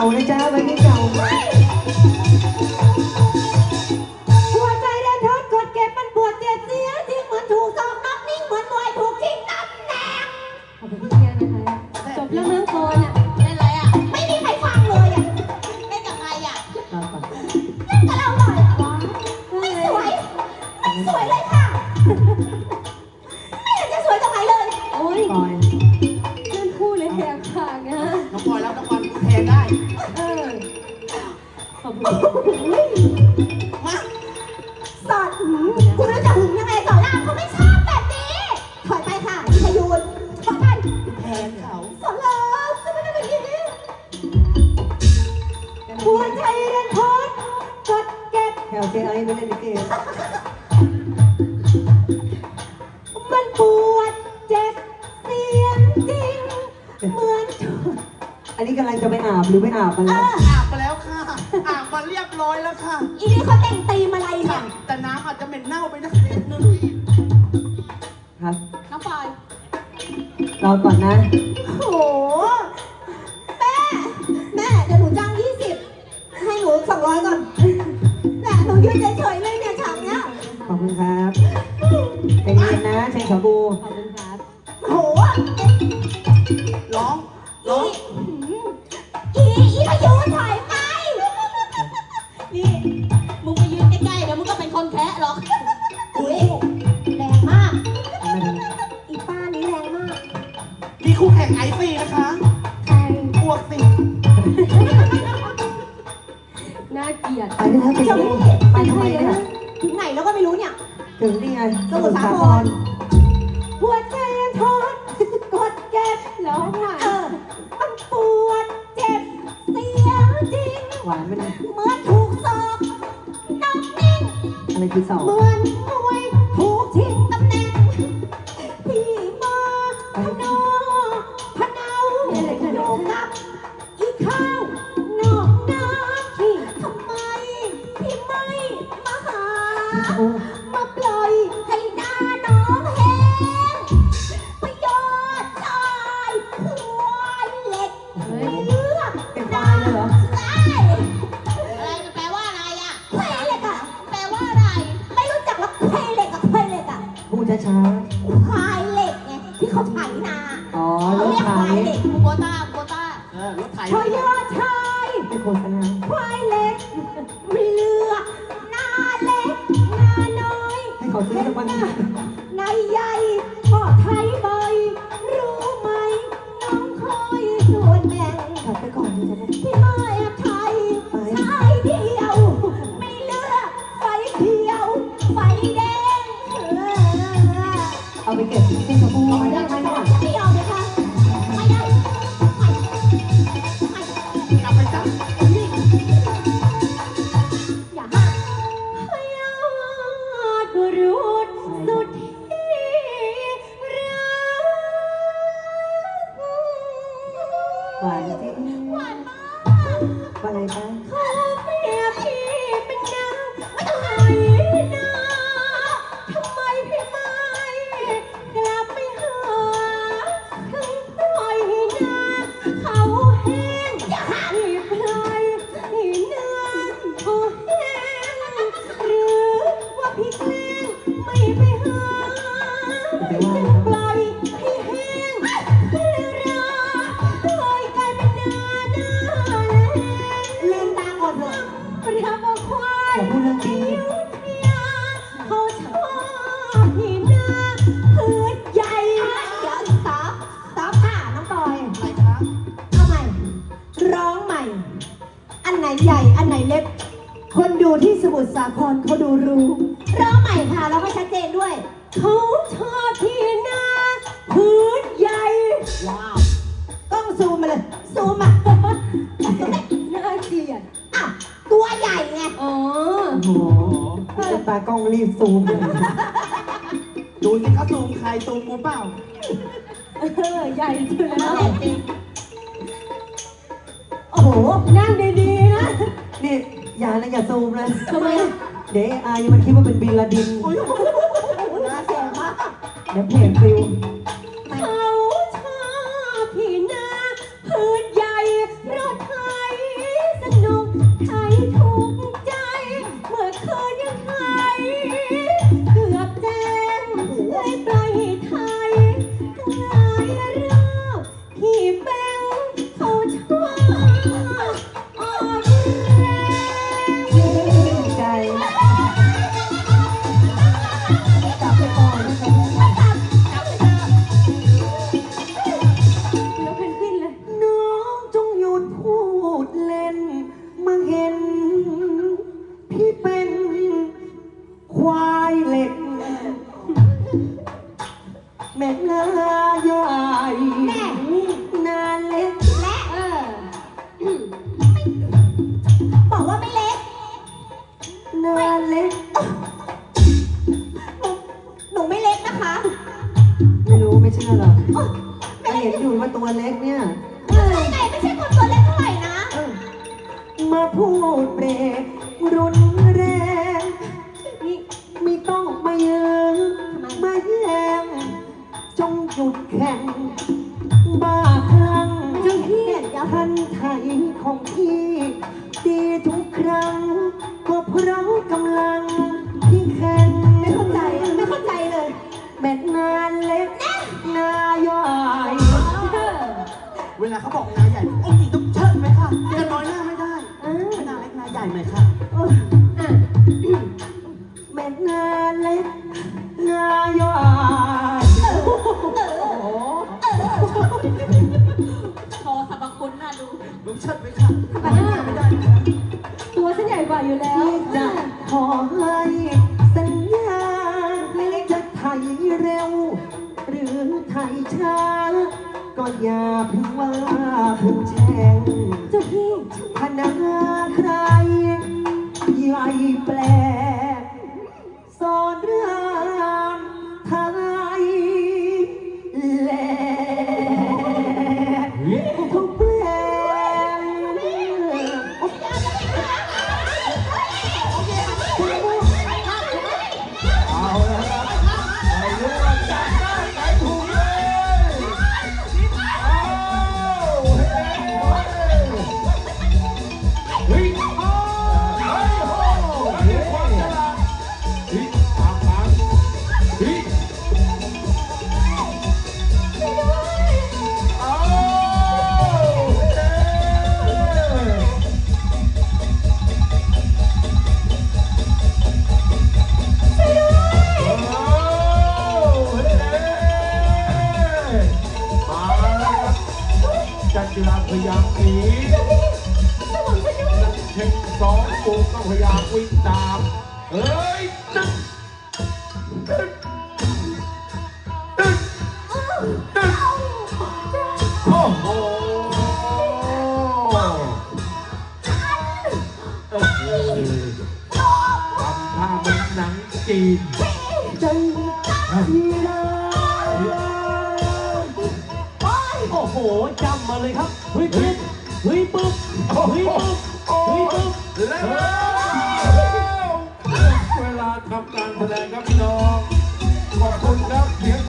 านะจ๊ะไว้ที่เก่า มาสอดหืมคุณรู้จะหึงยังไงสอนรามเขาไม่ชอบแบบนี้ ถอยไปค่ะพยูนถอยไปแทนเขาสอนรามจะไม่ได้แบบนี้หัวใจเดินทดกดเก็บแถวเจไอไม่ได้ลิเกมันปวดเจ็บเสียงจริง เหมือน อันนี้กำลังจะไปอาบหรือไม่อาบมาเอแล้ว รียบร้อยแล้วค่ะ อีนี่เขาแต่งตีมอะไรเนี่ยแต่น้ำอาจจะเหม็นเน่าไปนักนิดนึงครับน้องปอยรอก่อนนะโอ้โห แม่ แม่เดี๋ยวหนูจ้างยี่สิบให้หนูสองร้อยก่อนแม่หนูยืนเฉยๆเลยเนี่ยฉากเนี้ยขอบคุณครับใจเย็นนะเชนขอบู ขอบคุณ เกลียดไปแล้วเชนขอบูไปทำไมเนี่ยถึงไหนแล้วก็ไม่รู้เนี่ยถึงนี่ไงสมุทรสาครหัวใจทอดกดเก็บร้องไห้มันปวดเจ็บเสียจริงหวานไหมเนี่ยเหมือนถูกสอกนอกนิ่งอะไรคือสอกเหมือนาถเรียกไถควายเหล็กกูโบต้ากูโบต้าเออรถไถพอยอดชายไม่โฆษณาควายเหล็กไม่เลือกหน้าเล็กหน้าน้อยให้เขาซื้อสักวันหนึ่ง นายใหญ่ก็ไทยบ่อยรู้ไหมน้องคอยส่วนแบ่ง กลับไปก่อนดีจะได้ ที่มา Gracias. อย่าพูดเรื่องจริงเขาชอบพี่นพืชใหญ่เดี๋ยวสต๊อปสต๊อปค่ะน้องปอยอะไรคะเอาใหม่ ร้องใหม่ อันไหนใหญ่ อันไหนเล็ก คนดูที่สมุทรสาครเขาดูรู้ ร้องใหม่ค่ะแล้วก็ชัดเจนด้วยเขาชอบพี่หน้าพืชใหญ่ ว้าว ต้องซูมมาเลย ซูมมา ตากล้องรีบซูมเลยดูสิเขาซูมใครซูมกูเปล่า เออใหญ่สุดแล้วโอ้โห นั่งดีๆนะนี่อย่านะอย่าซูมนะ ทำไมอะเดี๋ยวอายมันคิดว่าเป็นบินลาดินน่าเสียมาก เดี๋ยวเพจปลิว เล็กเนี่ยเออไหนไม่ใช่คนตัวเล็กเท่าไหร่นะมาพูดเบรกรุนแรงนี่ไม่ต้องมาเยืงมาแย่งจงหยุดแข่ง บ้าคลั่งเจ้าพี่ทันไทยของพี่ ดีทุกครั้ง ก็เพราะกำลังที่แข่ง ไม่เข้าใจ ไม่เข้าใจเลยแม่นานเล็กนาย่อย เวลาเขาบอกนายใหญ่องค์หญิงต้องเชิดไหมค่ะจะน้อยหน้าไม่ได้เออไม่นายเล็กนายใหญ่ไหมค่ะอะแม่นานเล็กนาย่อยโชว์สรรพคุณน่าดูต้องเชิดไหมค่ะน้อยหน้าไม่ได้นะคะตัวฉันใหญ่กว่าอยู่แล้วที่จะขอให้สัญญาจะไถเร็ว หรือไถช้า ก็อย่าเพิ่งว่าเพิ่งแช่งเจ้าพี่คณะใคร พยายามหนีเช็คสองปูก็พยายามวิ่งตามเฮ้ยตึ๊ดตึ๊ดตึ๊ดตึ๊ดโอ้โหเออทำท่าเหมือนหนังจีนใจที่รักโอ้โหจำมาเลยครับเฮ้ยปึ๊บเฮ้ยปึ๊บเฮ้ยปึ๊บเฮ้ยปึ๊บแล้วเวลาทำการแสดงครับพี่น้องขอบคุณครับเสียง